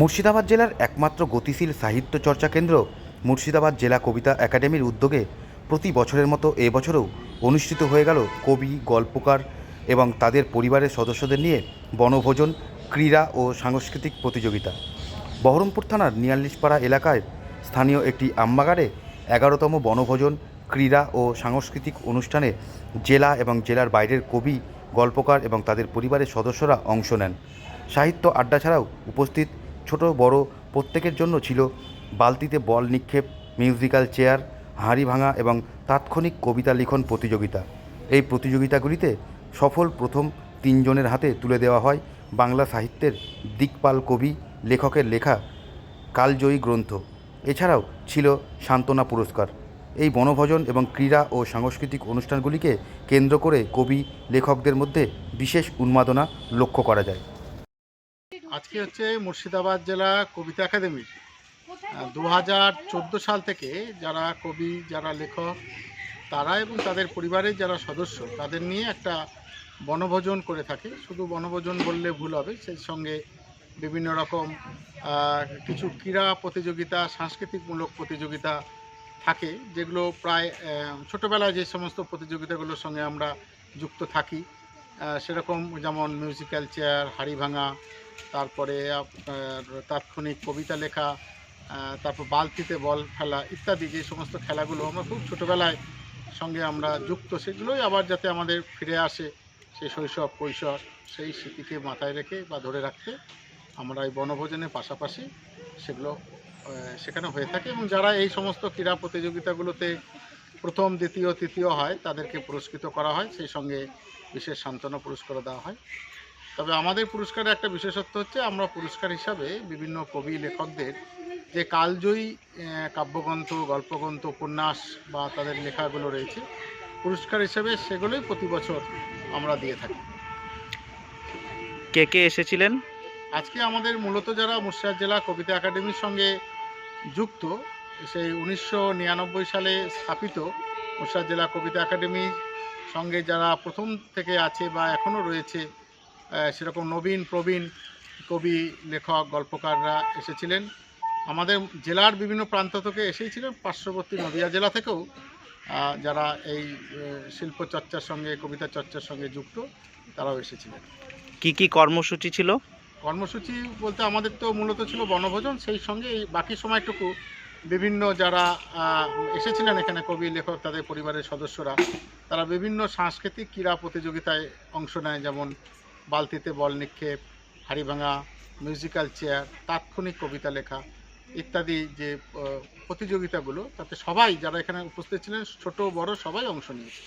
মুর্শিদাবাদ জেলার একমাত্র গতিশীল সাহিত্য চর্চা কেন্দ্র, মুর্শিদাবাদ জেলা কবিতা একাডেমির উদ্যোগে প্রতি বছরের মতো এবছরও অনুষ্ঠিত হয়ে গেল কবি, গল্পকার এবং তাদের পরিবারের সদস্যদের নিয়ে বনভোজন, ক্রীড়া ও সাংস্কৃতিক প্রতিযোগিতা। বহরমপুর থানার নিয়াল্লিশপাড়া এলাকায় স্থানীয় একটি আমবাগারে এগারোতম বনভোজন, ক্রীড়া ও সাংস্কৃতিক অনুষ্ঠানে জেলা এবং জেলার বাইরের কবি, গল্পকার এবং তাদের পরিবারের সদস্যরা অংশ নেন। সাহিত্য আড্ডা ছাড়াও উপস্থিত ছোট বড় প্রত্যেকের জন্য ছিল বালতিতে বল নিক্ষেপ, মিউজিক্যাল চেয়ার, হাঁড়ি ভাঙা এবং তাৎক্ষণিক কবিতা লিখন প্রতিযোগিতা। এই প্রতিযোগিতাগুলিতে সফল প্রথম তিনজনের হাতে তুলে দেওয়া হয় বাংলা সাহিত্যের দিকপাল কবি, লেখকের লেখা কালজয়ী গ্রন্থ। এছাড়াও ছিল সান্ত্বনা পুরস্কার। এই বনভোজন এবং ক্রীড়া ও সাংস্কৃতিক অনুষ্ঠানগুলিকে কেন্দ্র করে কবি, লেখকদের মধ্যে বিশেষ উন্মাদনা লক্ষ্য করা যায়। আজকে হচ্ছে মুর্শিদাবাদ জেলা কবিতা একাডেমির দু হাজার চোদ্দ সাল থেকে যারা কবি যারা লেখক তারা এবং তাদের পরিবারের যারা সদস্য তাদের নিয়ে একটা বনভোজন করে থাকে। শুধু বনভোজন বললে ভুল হবে সেই সঙ্গে বিভিন্ন রকম কিছু ক্রীড়া প্রতিযোগিতা সাংস্কৃতিকমূলক প্রতিযোগিতা থাকে যেগুলো প্রায় ছোটোবেলায় যে সমস্ত প্রতিযোগিতাগুলোর সঙ্গে আমরা যুক্ত থাকি। সেরকম যেমন মিউজিক্যাল চেয়ার হাড়ি ভাঙা তারপরে তাৎক্ষণিক কবিতা লেখা তারপর বালতিতে বল খেলা ইত্যাদি যে সমস্ত খেলাগুলো আমরা খুব ছোটোবেলায় সঙ্গে আমরা যুক্ত, সেগুলোই আবার যাতে আমাদের ফিরে আসে সেই শৈশব, কৈশোর, সেই স্মৃতিকে মাথায় রেখে বা ধরে রাখতে আমরা এই বনভোজনের পাশাপাশি সেগুলো সেখানে হয়ে থাকে এবং যারা এই সমস্ত ক্রীড়া প্রতিযোগিতাগুলোতে প্রথম, দ্বিতীয়, তৃতীয় হয়, তাদেরকে পুরস্কৃত করা হয়। সেই সঙ্গে বিশেষ সান্ত্বনা পুরস্কার দেওয়া হয়। তবে আমাদের পুরস্কারের একটা বিশেষত্ব হচ্ছে আমরা পুরস্কার হিসাবে বিভিন্ন কবি লেখকদের যে কালজয়ী কাব্যগ্রন্থ গল্পগ্রন্থ উপন্যাস বা তাদের লেখাগুলো রয়েছে পুরস্কার হিসেবে সেগুলোই প্রতি বছর আমরা দিয়ে থাকি। কে কে এসেছিলেন? আজকে আমাদের মূলত যারা মুর্শিদাবাদ জেলা কবিতা একাডেমির সঙ্গে যুক্ত সেই উনিশশো নিরানব্বই সালে স্থাপিত মুর্শিদাবাদ জেলা কবিতা একাডেমির সঙ্গে যারা প্রথম থেকে আছে বা এখনও রয়েছে সেরকম নবীন প্রবীণ কবি লেখক গল্পকাররা এসেছিলেন। আমাদের জেলার বিভিন্ন প্রান্ত থেকে এসেছিলেন পার্শ্ববর্তী নদিয়া জেলা থেকেও যারা এই শিল্প চর্চার সঙ্গে কবিতা চর্চার সঙ্গে যুক্ত তারাও এসেছিলেন। কি কি কর্মসূচি ছিল? কর্মসূচি বলতে আমাদের তো মূলত ছিল বনভোজন সেই সঙ্গে এই বাকি সময়টুকু বিভিন্ন যারা এসেছিলেন এখানে কবি লেখক তাদের পরিবারের সদস্যরা তারা বিভিন্ন সাংস্কৃতিক ক্রীড়া প্রতিযোগিতায় অংশ নেয় যেমন বালতিতে বল নিক্ষেপ, হাড়ি ভাঙা মিউজিক্যাল চেয়ার তাৎক্ষণিক কবিতা লেখা ইত্যাদি যে প্রতিযোগিতাগুলো, তাতে সবাই যারা এখানে উপস্থিত ছিলেন, ছোট, বড়, সবাই অংশ নিয়েছে।